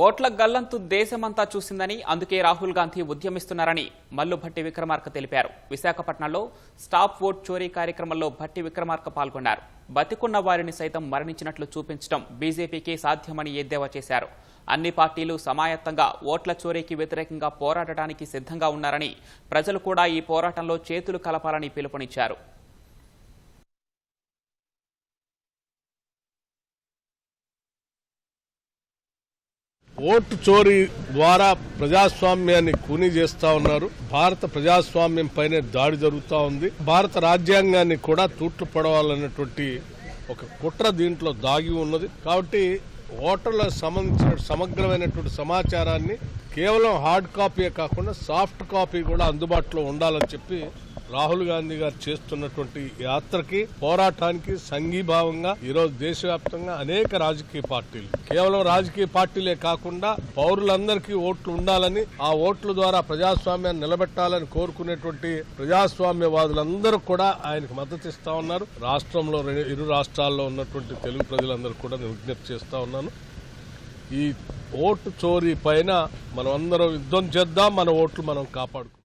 ఓట్ల గల్లంతు దేశమంతా చూసిందని అందుకే రాహుల్ గాంధీ ఉద్యమిస్తున్నారని మల్లుభట్టి విక్రమార్క తెలిపారు. విశాఖపట్నంలో స్టాప్ ఓట్ చోరీ కార్యక్రమంలో భట్టి విక్రమార్క పాల్గొన్నారు. బతికున్న వారిని సైతం మరణించినట్లు చూపించడం బీజేపీకి సాధ్యమని ఎద్దేవా చేశారు. అన్ని పార్టీలు సమాయత్తంగా ఓట్ల చోరీకి వ్యతిరేకంగా పోరాడటానికి సిద్ధంగా ఉన్నారని ప్రజలు కూడా ఈ పోరాటంలో చేతులు కలపాలని పిలుపునిచ్చారు. ఓటు చోరీ ద్వారా ప్రజాస్వామ్యాన్ని కూని చేస్తా ఉన్నారు. భారత ప్రజాస్వామ్యం పైనే దాడి జరుగుతూ ఉంది. భారత రాజ్యాంగాన్ని కూడా తూట్లు పడవాలన్నటువంటి ఒక కుట్ర దీంట్లో దాగి ఉన్నది. కాబట్టి ఓటర్లకు సంబంధించిన సమగ్రమైనటువంటి సమాచారాన్ని కేవలం హార్డ్ కాపీయే కాకుండా సాఫ్ట్ కాపీ కూడా అందుబాటులో ఉండాలని చెప్పి రాహుల్ గాంధీ గారు చేస్తున్నటువంటి యాత్రకి పోరాటానికి సంఘీభావంగా ఈరోజు దేశవ్యాప్తంగా అనేక రాజకీయ పార్టీలు. కేవలం రాజకీయ పార్టీలే కాకుండా పౌరులందరికీ ఓట్లు ఉండాలని ఆ ఓట్ల ద్వారా ప్రజాస్వామ్యాన్ని నిలబెట్టాలని కోరుకునేటువంటి ప్రజాస్వామ్యవాదులందరూ కూడా ఆయనకు మద్దతు ఇస్తా ఉన్నారు. రాష్ట్రంలో ఇరు రాష్ట్రాల్లో ఉన్నటువంటి తెలుగు ప్రజలందరూ కూడా నేను విజ్ఞప్తి చేస్తా ఉన్నాను. ఈ ఓటు చోరీ పైన మనం అందరం యుద్ధం చేద్దాం మన ఓట్లు మనం కాపాడుకుందాం.